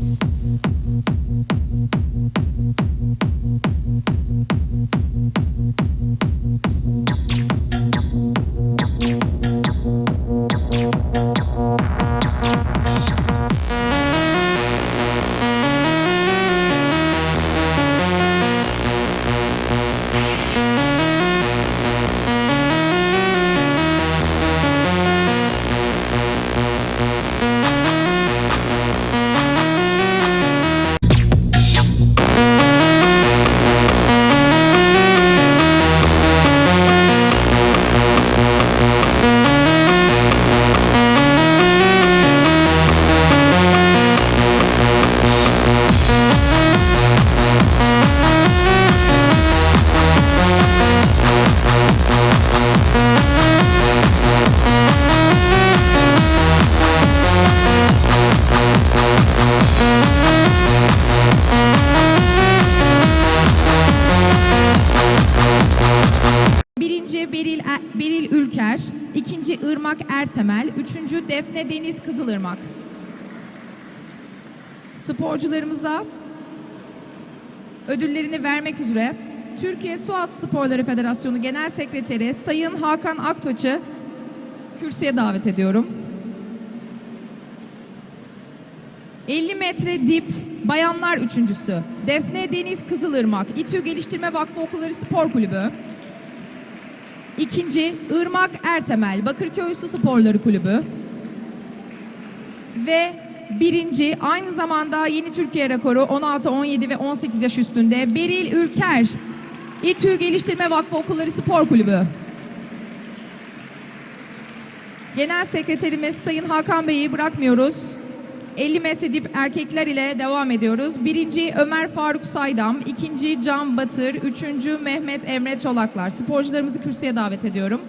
Thank you. Birinci Beril, Er- Beril Ülker, ikinci Irmak Ertemel, üçüncü Defne Deniz Kızılırmak. Sporcularımıza ödüllerini vermek üzere Türkiye Sualtı Sporları Federasyonu Genel Sekreteri Sayın Hakan Aktoç'u kürsüye davet ediyorum. 50 metre dip bayanlar üçüncüsü Defne Deniz Kızılırmak İTÜ Geliştirme Vakfı Okulları Spor Kulübü. İkinci Irmak Ertemel Bakırköy Su Sporları Kulübü. Ve birinci aynı zamanda yeni Türkiye rekoru 16, 17 ve 18 yaş üstünde Beril Ülker İTÜ Geliştirme Vakfı Okulları Spor Kulübü. Genel Sekreterimiz Sayın Hakan Bey'i bırakmıyoruz. 50 metre dip erkekler ile devam ediyoruz. Birinci Ömer Faruk Saydam, ikinci Can Batır, üçüncü Mehmet Emre Çolaklar. Sporcularımızı kürsüye davet ediyorum.